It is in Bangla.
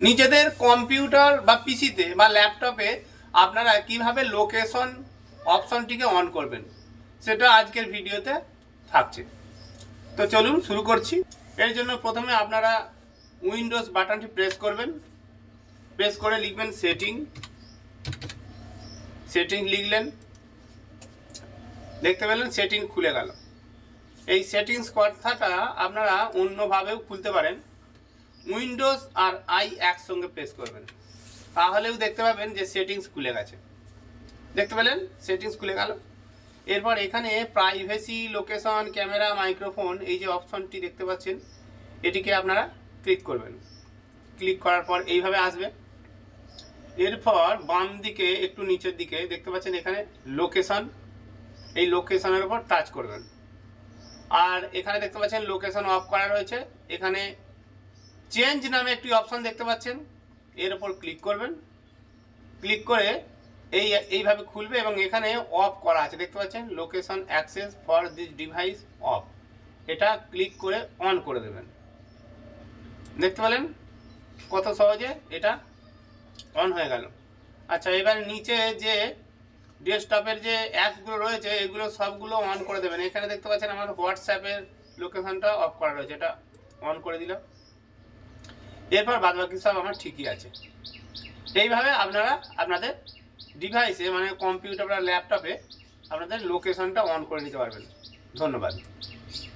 নিজেদের কম্পিউটার বা পিসিতে বা ল্যাপটপে আপনারা কীভাবে লোকেশন অপশনটিকে অন করবেন, সেটা আজকের ভিডিওতে থাকছে। তো চলুন শুরু করছি। এর জন্য প্রথমে আপনারা উইন্ডোজ বাটনটি প্রেস করবেন। প্রেস করে লিখবেন সেটিং। সেটিং লিখলেন। দেখতে পেলেন সেটিং খুলে গেল। এই সেটিংস কথাটা আপনারা অন্যভাবেও খুলতে পারেন। উইন্ডোজ আর আই একসঙ্গে প্রেস করবেন। তাহলেও দেখতে পাবেন যে সেটিংস খুলে গেছে। দেখতে পেলেন? সেটিংস খুলে গেল। এরপর এখানে প্রাইভেসি লোকেশন ক্যামেরা মাইক্রোফোন এই যে অপশনটি দেখতে পাচ্ছেন, এটিকে আপনারা ক্লিক করবেন। ক্লিক করার পর এইভাবে আসবে। এরপর বাম দিকে, একটু নিচের দিকে দেখতে পাচ্ছেন এখানে লোকেশন এই লোকেশনের উপর টাচ করবেন। আর এখানে দেখতে পাচ্ছেন লোকেশন অফ করা রয়েছে। এখানে চেঞ্জ নামে একটি অপশান দেখতে পাচ্ছেন। এর ওপর ক্লিক করবেন। ক্লিক করে এই, এইভাবে খুলবে এবং এখানে অফ করা আছে। দেখতে পাচ্ছেন? Location access for this device off এটা ক্লিক করে অন করে দেবেন। দেখতে পেলেন? কত সহজে এটা অন হয়ে গেল। আচ্ছা এবার নিচে যে ডেস্কটপের যে অ্যাপসগুলো রয়েছে, এগুলো সবগুলো অন করে দেবেন। এখানে দেখতে পাচ্ছেন আমার হোয়াটসঅ্যাপের লোকেশনটা অফ করা রয়েছে। এটা অন করে দিলাম। এরপর বাদ বাকি সব আমার ঠিকই আছে। এইভাবে আপনারা, আপনাদের ডিভাইসে মানে কম্পিউটার বা ল্যাপটপে আপনাদের লোকেশনটা অন করে নিতে পারবেন। ধন্যবাদ।